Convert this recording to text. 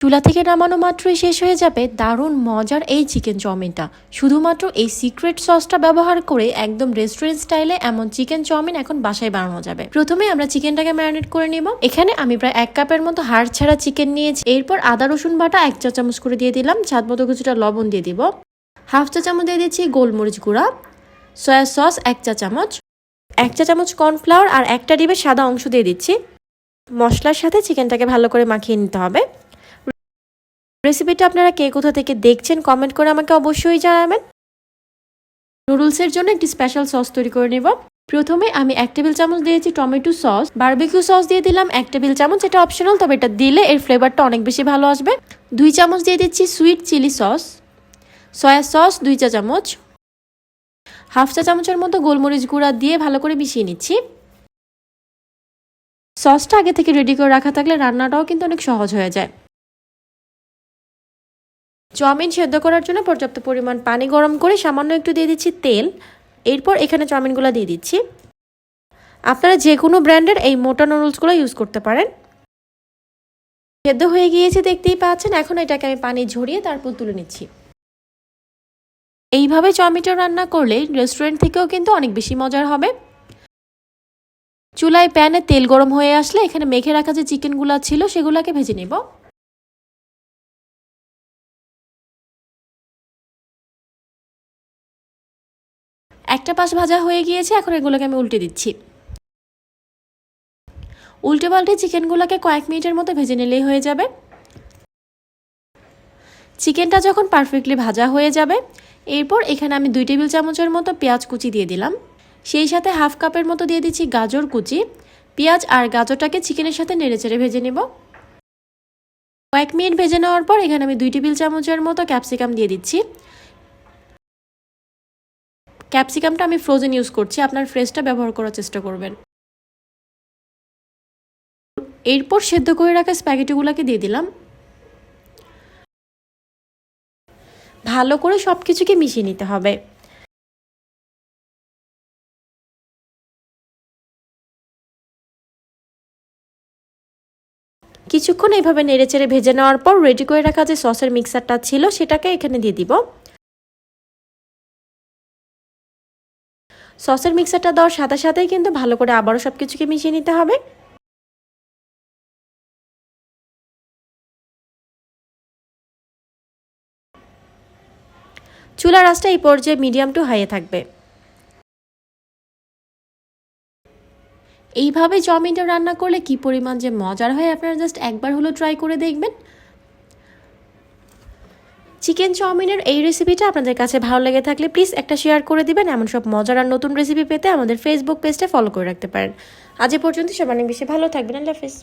চুলা থেকে নামানো মাত্রই শেষ হয়ে যাবে দারুণ মজার এই চিকেন চাউমিনটা। শুধুমাত্র এই সিক্রেট সসটা ব্যবহার করে একদম রেস্টুরেন্ট স্টাইলে এমন চিকেন চাউমিন এখন বাসায় বানানো যাবে। প্রথমে আমরা চিকেনটাকে ম্যারিনেট করে নিব। এখানে আমি প্রায় এক কাপের মতো হাড় ছাড়া চিকেন নিয়েছি। এরপর আদা, রসুন বাটা এক চা চামচ করে দিয়ে দিলাম। স্বাদ মতো কিছুটা লবণ দিয়ে দিব। হাফ চা চামচ দিয়ে দিচ্ছি গোলমরিচ গুঁড়া। সয়া সস এক চা চামচ। এক চা চামচ কর্নফ্লাওয়ার আর একটা ডিমের সাদা অংশ দিয়ে দিচ্ছি। মশলার সাথে চিকেনটাকে ভালো করে মাখিয়ে নিতে হবে। রেসিপিটা আপনারা কে কোথা থেকে দেখছেন কমেন্ট করে আমাকে অবশ্যই জানাবেন। নুডলসের জন্য একটি স্পেশাল সস তৈরি করে নেব। প্রথমে আমি এক টেবিল চামচ দিয়েছি টমেটো সস বারবিকিউ সস দিয়ে দিলাম এক টেবিল চামচ এটা অপশনাল তবে এটা দিলে এর ফ্লেভারটা অনেক বেশি ভালো আসবে। দুই চামচ দিয়ে দিচ্ছি sweet chilli sauce soya sauce দুই চা চামচ। হাফ চা চামচের মতো গোলমরিচ গুঁড়া দিয়ে ভালো করে মিশিয়ে নিচ্ছি। সসটা আগে থেকে রেডি করে রাখা থাকলে রান্নাটাও কিন্তু অনেক সহজ হয়ে যায়। চাউমিন সেদ্ধ করার জন্য পর্যাপ্ত পরিমাণ পানি গরম করে সামান্য একটু দিয়ে দিচ্ছি তেল। এরপর এখানে চাউমিনগুলো দিয়ে দিচ্ছি। আপনারা যে কোনো ব্র্যান্ডের এই মোটা নুডলসগুলো ইউজ করতে পারেন। সেদ্ধ হয়ে গিয়েছে দেখতেই পাচ্ছেন, এখন এটাকে আমি পানি ঝরিয়ে তারপর তুলে নিচ্ছি। এইভাবে চাউমিনটা রান্না করলে রেস্টুরেন্ট থেকেও কিন্তু অনেক বেশি মজার হবে। চুলায় প্যানে তেল গরম হয়ে আসলে এখানে মেখে রাখা যে চিকেনগুলো ছিল সেগুলোকে ভেজে নেব। একটা পাশ ভাজা হয়ে গিয়েছে, এখন এগুলোকে আমি উল্টে দিচ্ছি। উল্টে পাল্টে চিকেনগুলোকে কয়েক মিনিটের মতো ভেজে নিলেই হয়ে যাবে। চিকেনটা যখন পারফেক্টলি ভাজা হয়ে যাবে, এরপর এখানে আমি দুই টেবিল চামচের মতো পেঁয়াজ কুচি দিয়ে দিলাম। সেই সাথে হাফ কাপের মতো দিয়ে দিচ্ছি গাজর কুচি। পেঁয়াজ আর গাজরটাকে চিকেনের সাথে নেড়েচেড়ে ভেজে নেব। কয়েক মিনিট ভেজে নেওয়ার পর এখানে আমি দুই টেবিল চামচের মতো ক্যাপসিকাম দিয়ে দিচ্ছি। ক্যাপসিকামটা আমি ফ্রোজেন ইউজ করছি, আপনার ফ্রেশটা ব্যবহার করার চেষ্টা করবেন। এরপর সেদ্ধ করে রাখা স্প্যাগেটিগুলোকে দিয়ে দিলাম। ভালো করে সব কিছুকে মিশিয়ে নিতে হবে। কিছুক্ষণ এইভাবে নেড়েচেড়ে ভেজে নেওয়ার পর রেডি করে রাখা যে সসের মিক্সারটা ছিল, সেটাকে এখানে দিয়ে দিব। সসের মিক্সারটা দেওয়ার সাথে সাথেই কিন্তু ভালো করে আবারও সব কিছুকে মিশিয়ে নিতে হবে। চুলার আঁচটা এই পর্যায়ে মিডিয়াম টু হাইয়ে থাকবে। এইভাবে চাউমিনটা রান্না করলে কি পরিমাণ যে মজার হয় আপনারা জাস্ট একবার হলো ট্রাই করে দেখবেন। চিকেন চাউমিনের এই রেসিপিটা আপনাদের কাছে ভালো লেগে থাকলে প্লিজ একটা শেয়ার করে দিবেন। এমন সব মজার আর নতুন রেসিপি পেতে আমাদের ফেসবুক পেজটা ফলো করে রাখতে পারেন। আজ এ পর্যন্ত সবাই বেশি ভালো থাকবেন। আল্লাহ হাফিজ।